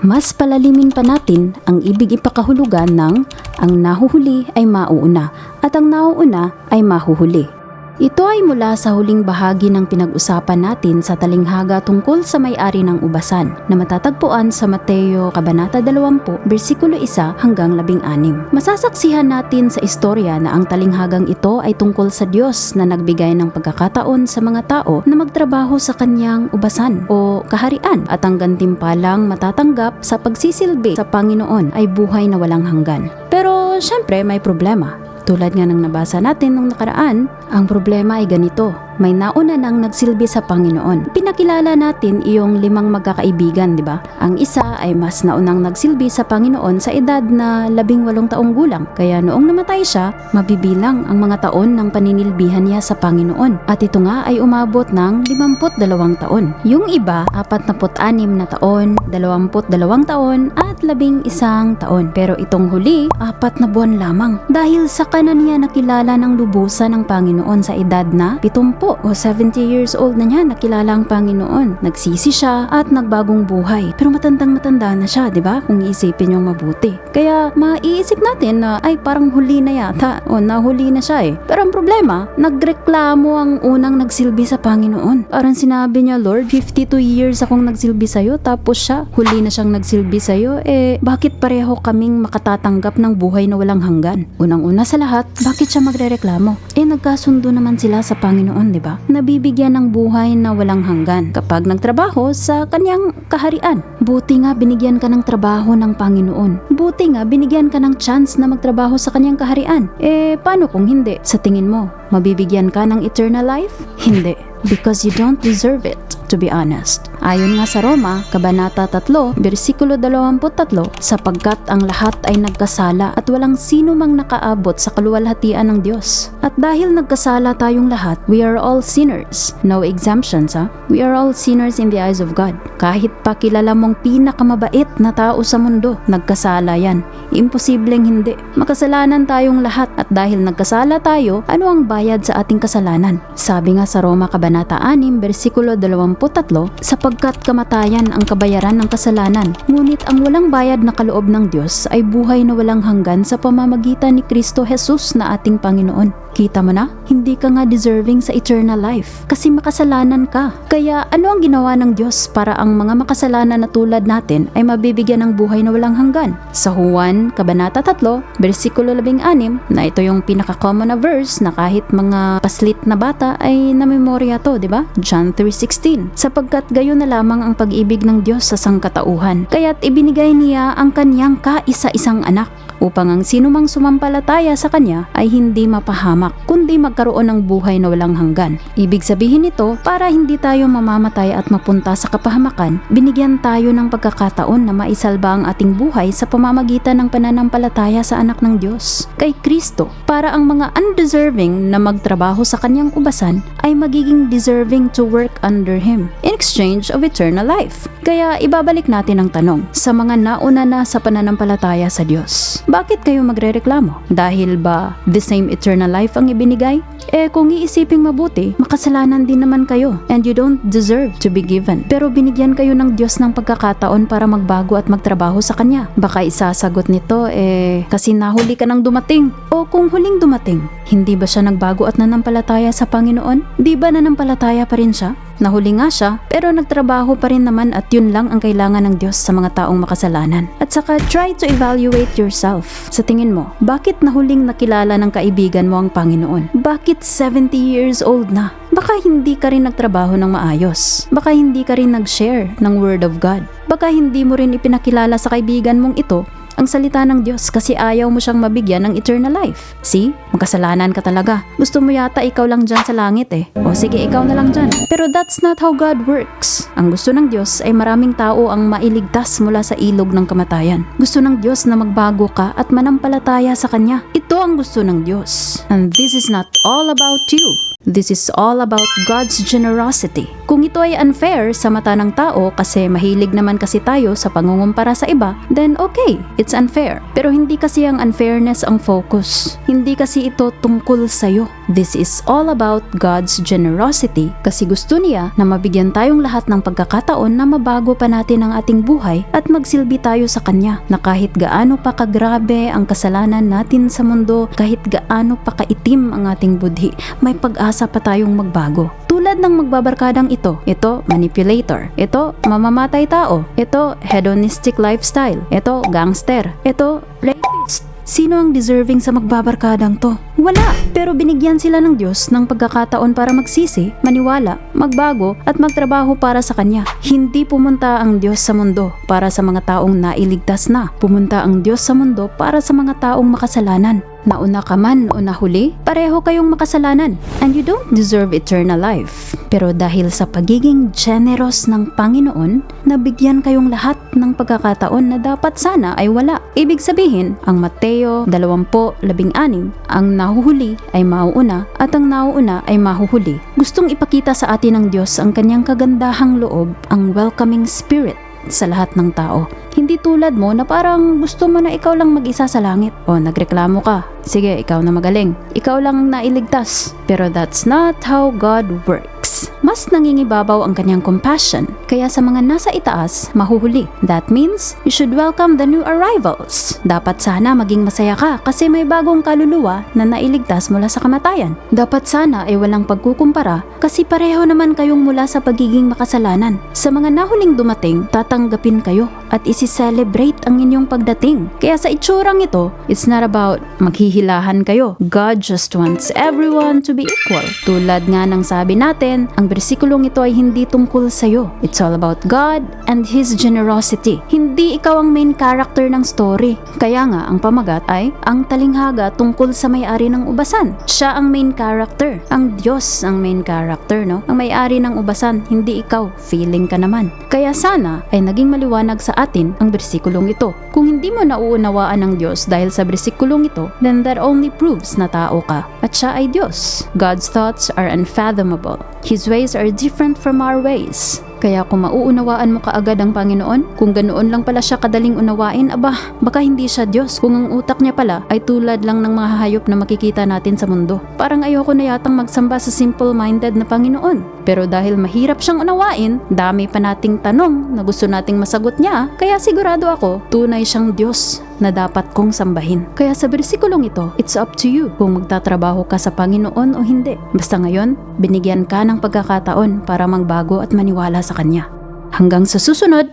mas palalimin pa natin ang ibig ipakahulugan ng ang nahuhuli ay mauuna at ang nauuna ay mahuhuli. Ito ay mula sa huling bahagi ng pinag-usapan natin sa talinghaga tungkol sa may-ari ng ubasan na matatagpuan sa Mateo Kabanata 20, versikulo 1 hanggang 16. Masasaksihan natin sa istorya na ang talinghagang ito ay tungkol sa Diyos na nagbigay ng pagkakataon sa mga tao na magtrabaho sa kanyang ubasan o kaharian at ang gantimpalang matatanggap sa pagsisilbi sa Panginoon ay buhay na walang hanggan. Pero syempre may problema. Tulad nga ng nabasa natin nung nakaraan, ang problema ay ganito. May nauna nang nagsilbi sa Panginoon. Pinakilala natin iyong limang magkakaibigan, di ba? Ang isa ay mas naunang nagsilbi sa Panginoon sa edad na labing walong taong gulang. Kaya noong namatay siya, mabibilang ang mga taon ng paninilbihan niya sa Panginoon. At ito nga ay umabot ng 52 taon. Yung iba, 46 na taon, 22 taon, at labing isang taon. Pero itong huli, apat na buwan lamang. Dahil sa kanan niya nakilala ng lubusan ng Panginoon sa edad na 70 o 70 years old na niya nakilala ang Panginoon. Nagsisi siya at nagbagong buhay. Pero matandang matanda na siya, di ba? Kung iisipin yung mabuti. Kaya maiisip natin na ay parang huli na yata o nahuli na siya eh. Pero ang problema, nagreklamo ang unang nagsilbi sa Panginoon. Parang sinabi niya, Lord, 52 years akong nagsilbi sa'yo tapos siya, huli na siyang nagsilbi sa'yo. Eh, bakit pareho kaming makatatanggap ng buhay na walang hanggan? Unang-una sa lahat, bakit siya magrereklamo? Eh, nagkasundo naman sila sa Panginoon, di ba? Nabibigyan ng buhay na walang hanggan kapag nagtrabaho sa kanyang kaharian. Buti nga binigyan ka ng trabaho ng Panginoon. Buti nga binigyan ka ng chance na magtrabaho sa kanyang kaharian. Eh, paano kung hindi? Sa tingin mo, mabibigyan ka ng eternal life? Hindi. Because you don't deserve it, to be honest. Ayon nga sa Roma, Kabanata 3, versikulo 23, sapagkat ang lahat ay nagkasala at walang sino mang nakaabot sa kaluwalhatian ng Diyos. At dahil nagkasala tayong lahat, we are all sinners. No exemptions, ha? We are all sinners in the eyes of God. Kahit pa kilala mong pinakamabait na tao sa mundo, nagkasala yan. Imposibleng hindi. Makasalanan tayong lahat at dahil nagkasala tayo, ano ang bayad sa ating kasalanan? Sabi nga sa Roma Kabanata 6, versikulo 23, sapagkat kamatayan ang kabayaran ng kasalanan, ngunit ang walang bayad na kaloob ng Diyos ay buhay na walang hanggan sa pamamagitan ni Kristo Jesus na ating Panginoon. Kita mo na? Hindi ka nga deserving sa eternal life kasi makasalanan ka. Kaya ano ang ginawa ng Diyos para ang mga makasalanan na tulad natin ay mabibigyan ng buhay na walang hanggan? Sa Juan, Kabanata 3, versikulo 16, na ito yung pinaka-common na verse na kahit mga paslit na bata ay namemorya to, di ba? John 3.16 Sapagkat gayon na lamang ang pag-ibig ng Diyos sa sangkatauhan, kaya't ibinigay niya ang kanyang kaisa-isang anak upang ang sinumang sumampalataya sa kanya ay hindi mapahamak, kundi magkaroon ng buhay na walang hanggan. Ibig sabihin nito, para hindi tayo mamamatay at mapunta sa kapahamakan, binigyan tayo ng pagkakataon na maisalba ang ating buhay sa pamamagitan ng pananampalataya sa anak ng Diyos, kay Kristo, para ang mga undeserving na magtrabaho sa kanyang ubasan ay magiging deserving to work under Him in exchange of eternal life. Kaya ibabalik natin ang tanong sa mga nauna na sa pananampalataya sa Diyos. Bakit kayo magrereklamo? Dahil ba the same eternal life ang ibinigay? Eh kung iisiping mabuti, makasalanan din naman kayo and you don't deserve to be given. Pero binigyan kayo ng Diyos ng pagkakataon para magbago at magtrabaho sa Kanya. Baka isasagot nito eh kasi nahuli ka nang dumating. O kung huling dumating, hindi ba siya nagbago at nanampalataya sa Panginoon? Di ba nanampalataya pa rin siya? Nahuli nga siya, pero nagtrabaho pa rin naman at yun lang ang kailangan ng Diyos sa mga taong makasalanan. At saka, try to evaluate yourself. Sa tingin mo, bakit nahuling nakilala ng kaibigan mo ang Panginoon? Bakit 70 years old na? Baka hindi ka rin nagtrabaho ng maayos. Baka hindi ka rin nag-share ng Word of God. Baka hindi mo rin ipinakilala sa kaibigan mong ito ang salita ng Diyos kasi ayaw mo siyang mabigyan ng eternal life. See? Magkasalanan ka talaga. Gusto mo yata ikaw lang dyan sa langit eh. O sige, ikaw na lang dyan. Pero that's not how God works. Ang gusto ng Diyos ay maraming tao ang mailigtas mula sa ilog ng kamatayan. Gusto ng Diyos na magbago ka at manampalataya sa Kanya. Ito ang gusto ng Diyos. And this is not all about you. This is all about God's generosity. Kung ito ay unfair sa mata ng tao kasi mahilig naman kasi tayo sa pangungumpara sa iba, then okay, it's unfair. Pero hindi kasi ang unfairness ang focus. Hindi kasi ito tungkol sa'yo. This is all about God's generosity kasi gusto niya na mabigyan tayong lahat ng pagkakataon na mabago pa natin ang ating buhay at magsilbi tayo sa Kanya na kahit gaano pa kagrabe ang kasalanan natin sa mundo, kahit gaano pa kaitim ang ating budhi, may pag-asa pa tayong magbago. Tulad ng magbabarkadang ito, ito manipulator, ito mamamatay tao, ito hedonistic lifestyle, ito gangster, ito rapist. Sino ang deserving sa magbabarkadang to? Wala! Pero binigyan sila ng Diyos ng pagkakataon para magsisi, maniwala, magbago at magtrabaho para sa Kanya. Hindi pumunta ang Diyos sa mundo para sa mga taong nailigtas na. Pumunta ang Diyos sa mundo para sa mga taong makasalanan. Nauna ka man o nahuli, pareho kayong makasalanan and you don't deserve eternal life. Pero dahil sa pagiging generous ng Panginoon, nabigyan kayong lahat ng pagkakataon na dapat sana ay wala. Ibig sabihin, ang Mateo 20:16, ang nahuhuli ay mauuna at ang nauuna ay mahuhuli. Gustong ipakita sa atin ng Diyos ang kanyang kagandahang loob, ang welcoming spirit sa lahat ng tao. Hindi tulad mo na parang gusto mo na ikaw lang mag-isa sa langit. O nagreklamo ka. Sige, ikaw na magaling. Ikaw lang ang nailigtas. Pero that's not how God works. Mas nangingibabaw ang kanyang compassion. Kaya sa mga nasa itaas, mahuhuli. That means you should welcome the new arrivals. Dapat sana maging masaya ka kasi may bagong kaluluwa na nailigtas mula sa kamatayan. Dapat sana ay walang pagkukumpara kasi pareho naman kayong mula sa pagiging makasalanan. Sa mga nahuling dumating, tatanggapin kayo at isi-celebrate ang inyong pagdating. Kaya sa itsurang ito, it's not about maghihilahan kayo. God just wants everyone to be equal. Tulad nga ng sabi natin, ang bersikulong ito ay hindi tungkol sa'yo. It's all about God and His generosity. Hindi ikaw ang main character ng story. Kaya nga, ang pamagat ay ang talinghaga tungkol sa may-ari ng ubasan. Siya ang main character. Ang Diyos ang main character, no? Ang may-ari ng ubasan, hindi ikaw. Feeling ka naman. Kaya sana ay naging maliwanag sa atin ang bersikulong ito. Kung hindi mo nauunawaan ng Diyos dahil sa bersikulong ito, then that only proves na tao ka. At siya ay Diyos. God's thoughts are unfathomable. His ways are different from our ways. Kaya kung mauunawaan mo kaagad ang Panginoon, kung ganoon lang pala siya kadaling unawain, aba, baka hindi siya Diyos kung ang utak niya pala ay tulad lang ng mga hayop na makikita natin sa mundo. Parang ayoko na yatang magsamba sa simple-minded na Panginoon. Pero dahil mahirap siyang unawain, dami pa nating tanong na gusto nating masagot niya, kaya sigurado ako, tunay siyang Diyos na dapat kong sambahin. Kaya sa bersikulong ito, it's up to you kung magtatrabaho ka sa Panginoon o hindi. Basta ngayon, binigyan ka ng pagkakataon para magbago at maniwala sa Kanya. Hanggang sa susunod,